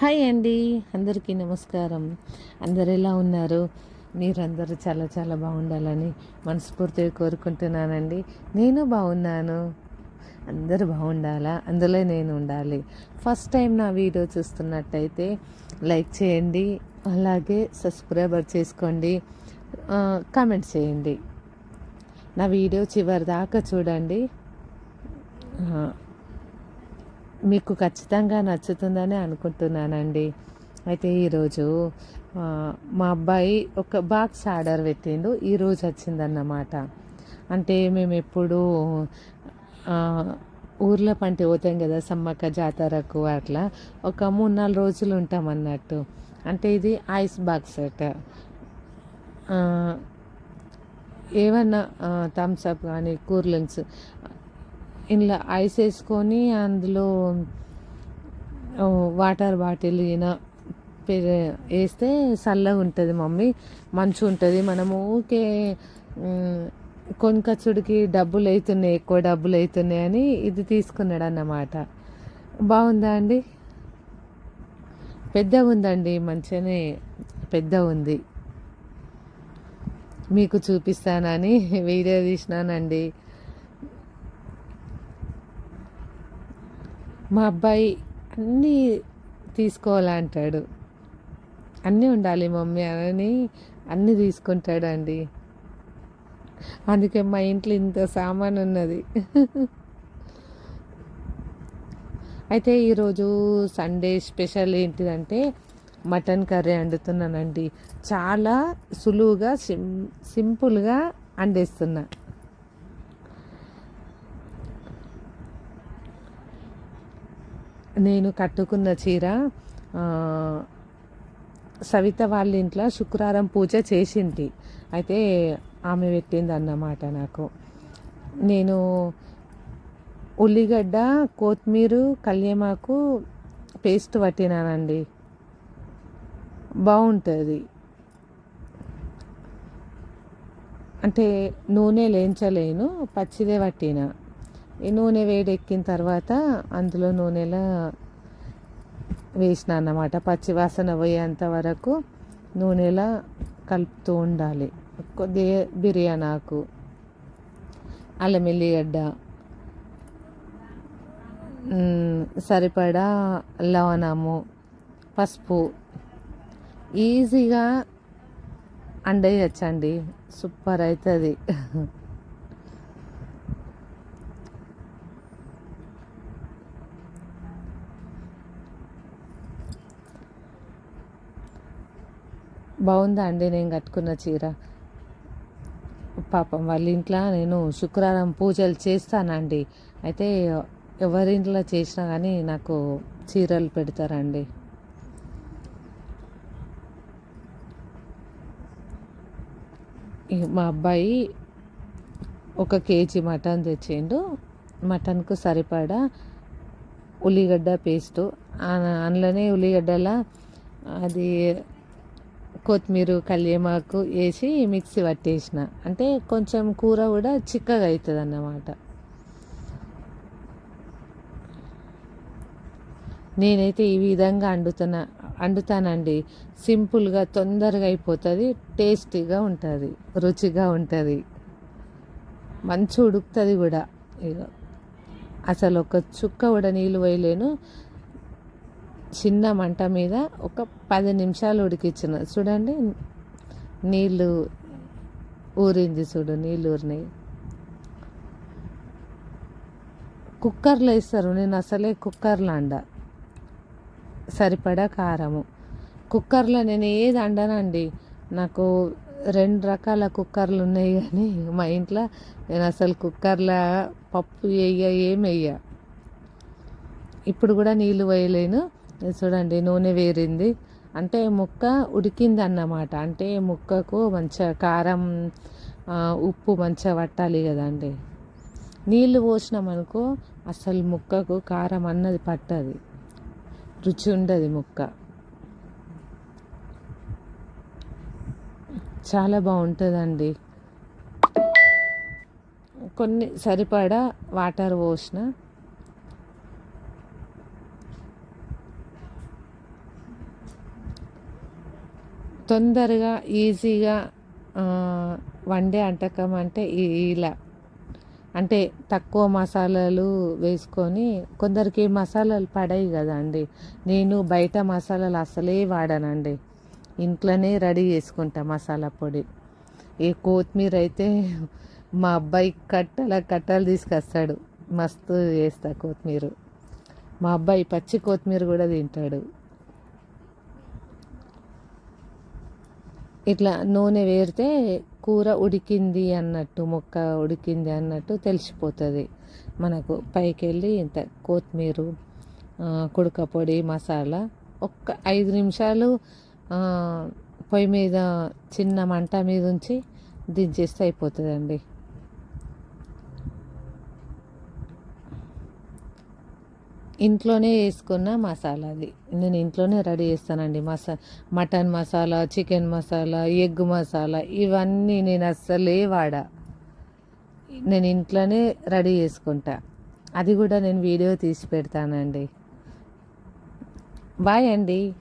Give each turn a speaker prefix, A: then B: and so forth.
A: Hi అండి. అందరికీ నమస్కారం. అందరు ఎలా ఉన్నారు? మీరందరూ చాలా చాలా బాగుండాలని మనస్ఫూర్తిగా కోరుకుంటున్నానండి. నేను బాగున్నాను. అందరూ బాగుండాలా? అందులో నేను ఉండాలి. ఫస్ట్ టైం నా వీడియో చూస్తున్నట్టయితే లైక్ చేయండి. అలాగే సబ్స్క్రైబర్ చేసుకోండి. కామెంట్ చేయండి. నా వీడియో చివరి దాకా చూడండి మీకు ఖచ్చితంగా నచ్చుతుందని అనుకుంటున్నానండి. అయితే ఈరోజు మా అబ్బాయి ఒక బాక్స్ ఆర్డర్ పెట్టిండు. ఈరోజు వచ్చిందన్నమాట. అంటే మేము ఎప్పుడు ఊర్లో పంటి పోతాం కదా సమ్మక్క జాతరకు అట్లా. ఒక మూడు నాలుగు రోజులు ఉంటాం అన్నట్టు. అంటే ఇది ఐస్ బాక్స్ అట. ఏమన్నా థమ్స్ అప్ కానీ కూల్ డ్రింక్స్ ఇలా ఐస్ వేసుకొని అందులో వాటర్ బాటిల్ అయినా వేస్తే చల్లగా ఉంటుంది మమ్మీ మంచిగా ఉంటుంది. మనము ఊకే ఉమ్, డబ్బులు అవుతున్నాయి ఎక్కువ డబ్బులు అవుతున్నాయి అని ఇది తీసుకున్నాడు అన్నమాట బాగుందా అండి? పెద్దగా ఉందండి మంచిగానే పెద్దగా ఉంది. మీకు చూపిస్తానని వీడియో తీసినానండి. మా అబ్బాయి అన్నీ తీసుకోవాలంటాడు. అన్నీ ఉండాలి మమ్మీ అని అన్నీ తీసుకుంటాడండి. అందుకే మా ఇంట్లో ఇంత సామాన్ ఉన్నది. అయితే ఈరోజు సండే స్పెషల్ ఏంటిదంటే మటన్ కర్రీ వండుతున్నానండి. చాలా సులువుగా సిం సింపుల్గా వండేస్తున్నా. నేను కట్టుకున్న చీర సవిత వాళ్ళ ఇంట్లో శుక్రవారం పూజ చేసింది. అయితే ఆమె పెట్టింది అన్నమాట నాకు. నేను ఉల్లిగడ్డ కొత్తిమీర కళ్యమాకు పేస్ట్ పట్టినానండి. బాగుంటుంది. అంటే నూనె లేంచలేను పచ్చిదే పట్టిన. ఈ నూనె వేడెక్కిన తర్వాత అందులో నూనెలో వేసిన అన్నమాట. పచ్చి వాసన పోయేంత వరకు నూనెలో కలుపుతూ ఉండాలి. కొద్దిగా బిర్యానీ ఆకు అల్లం ఎల్లిగడ్డ సరిపడా లవణము పసుపు. ఈజీగా అండేయచ్చండి. సూపర్ అవుతుంది బాగుందా అండి నేను కట్టుకున్న చీర? పాపం వాళ్ళ ఇంట్లో నేను శుక్రవారం పూజలు చేస్తానండి. అయితే ఎవరింట్లో చేసినా కానీ నాకు చీరలు పెడతారండి. మా అబ్బాయి ఒక కేజీ మటన్ తెచ్చిండు. మటన్కు సరిపడా ఉల్లిగడ్డ పేస్టు. అందులోనే ఉల్లిగడ్డల అది కొత్తిమీర కల్యమాకు వేసి మిక్సీ పట్టేసిన. అంటే కొంచెం కూర కూడా చిక్కగా అవుతుంది అన్నమాట నేనైతే ఈ విధంగా వండుతున్నా వండుతానండి సింపుల్గా తొందరగా అయిపోతుంది టేస్టీగా ఉంటుంది రుచిగా ఉంటుంది. మంచి ఉడుకుతుంది కూడా. ఇక అసలు ఒక చుక్క కూడా నీళ్ళు వేయలేను చిన్న మంట మీద ఒక పది నిమిషాలు ఉడికించిన చూడండి నీళ్ళు ఊరింది చూడు నీళ్ళు ఊరినాయి. కుక్కర్లో వేస్తారు నేను అసలే కుక్కర్లో అండ. సరిపడా కారము. కుక్కర్లో నేను ఏది అండనండి నాకు రెండు రకాల కుక్కర్లు ఉన్నాయి కానీ మా ఇంట్లో నేను అసలు కుక్కర్లో పప్పు వేయ ఏం వేయ. ఇప్పుడు కూడా నీళ్ళు వేయలేను. చూడండి నూనె వేరింది. అంటే ముక్క ఉడికింది అన్నమాట అంటే ముక్కకు మంచిగా కారం ఉప్పు మంచిగా పట్టాలి కదండి. నీళ్ళు పోసినామనుకో అసలు ముక్కకు కారం అన్నది పట్టదు. రుచి ఉండదు ముక్క. చాలా బాగుంటుందండి. కొన్ని సరిపడా వాటర్ పోసిన తొందరగా ఈజీగా వండే వంటకం అంటే ఇలా అంటే తక్కువ మసాలాలు వేసుకొని కొందరికి మసాలాలు పడాయి కదండి నేను బయట మసాలాలు అసలే వాడనండి. ఇంట్లోనే రెడీ చేసుకుంటా మసాలా పొడి. ఈ కొత్తిమీర అయితే మా అబ్బాయి కట్టల కట్టలు తీసుకొస్తాడు. మస్తు వేస్తా కొత్తిమీర. మా అబ్బాయి పచ్చి కొత్తిమీర కూడా తింటాడు. ఇట్లా నూనె వేరితే కూర ఉడికింది అన్నట్టు మొక్క ఉడికింది అన్నట్టు తెలిసిపోతుంది. మనకు పైకి వెళ్ళి ఇంత కొత్తిమీర కుడకపొడి కుడక పొడి మసాలా ఒక్క ఐదు నిమిషాలు పొయ్యి మీద చిన్న మంట మీద ఉంచి దించేస్తే అయిపోతుందండి. ఇంట్లోనే వేసుకున్న మసాలా అది. నేను ఇంట్లోనే రెడీ చేస్తానండి. మసా mutton masala chicken masala egg masala ఇవన్నీ నేను అస్సలే వాడా. నేను ఇంట్లోనే రెడీ చేసుకుంటా. అది కూడా నేను వీడియో తీసి పెడతానండి. బాయ్ అండి.